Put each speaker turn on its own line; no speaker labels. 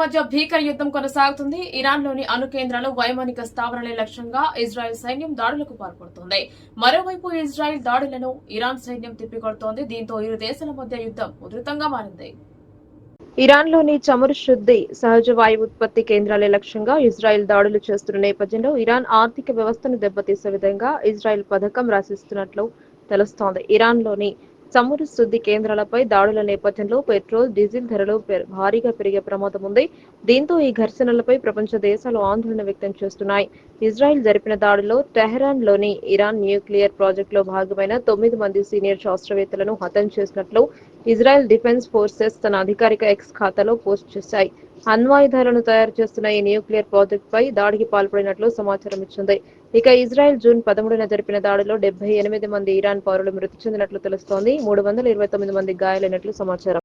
మధ్య భీకర యుద్ధం కొనసాగుతుంది. ఇరాన్లోని అణు కేంద్రాలు వైమానిక స్థావరాలే లక్ష్యంగా ఇజ్రాయెల్ సైన్యం దాడులకు పాల్పడుతోంది. మరోవైపు ఇజ్రాయెల్ దాడులను ఇరాన్ సైన్యం తిప్పికొడుతోంది. దీంతో ఇరు దేశాల మధ్య యుద్ధం ఉధృతంగా మారింది.
ఇరాన్లోని చమురు శుద్ధి సహజ వాయువు ఉత్పత్తి కేంద్రాలే లక్ష్యంగా ఇజ్రాయెల్ దాడులు చేస్తున్న నేపథ్యంలో ఇరాన్ ఆర్థిక వ్యవస్థను దెబ్బతీసే విధంగా ఇజ్రాయెల్ పథకం రాసిస్తున్నట్లు తెలుస్తోంది. ఇరాన్లోని చమురు శుద్ధి కేంద్రాలపై దాడుల నేపథ్యంలో పెట్రోల్ డీజిల్ ధరలు భారీగా పెరిగే ప్రమాదం ఉంది. దీంతో ఈ ఘర్షణలపై ప్రపంచ దేశాలు ఆందోళన వ్యక్తం చేస్తున్నాయి. ఇజ్రాయెల్ జరిపిన దాడిలో టెహరాన్లోని ఇరాన్ న్యూక్లియర్ ప్రాజెక్టులో భాగమైన తొమ్మిది మంది సీనియర్ శాస్త్రవేత్తలను హతం చేసినట్లు ఇజ్రాయెల్ డిఫెన్స్ ఫోర్సెస్ తన అధికారిక ఎక్స్ ఖాతాలో పోస్ట్ చేశాయి. అణ్వాయుధాలను తయారు చేస్తున్న ఈ న్యూక్లియర్ ప్రాజెక్ట్ పై దాడికి పాల్పడినట్లు సమాచారం ఇచ్చింది. ఇక ఇజ్రాయెల్ జూన్ పదమూడున జరిపిన దాడిలో డెబ్బై ఎనిమిది మంది ఇరాన్ పౌరులు మృతి చెందినట్లు తెలుస్తోంది. మూడు వందల ఇరవై తొమ్మిది మంది గాయాలైనట్లు సమాచారం.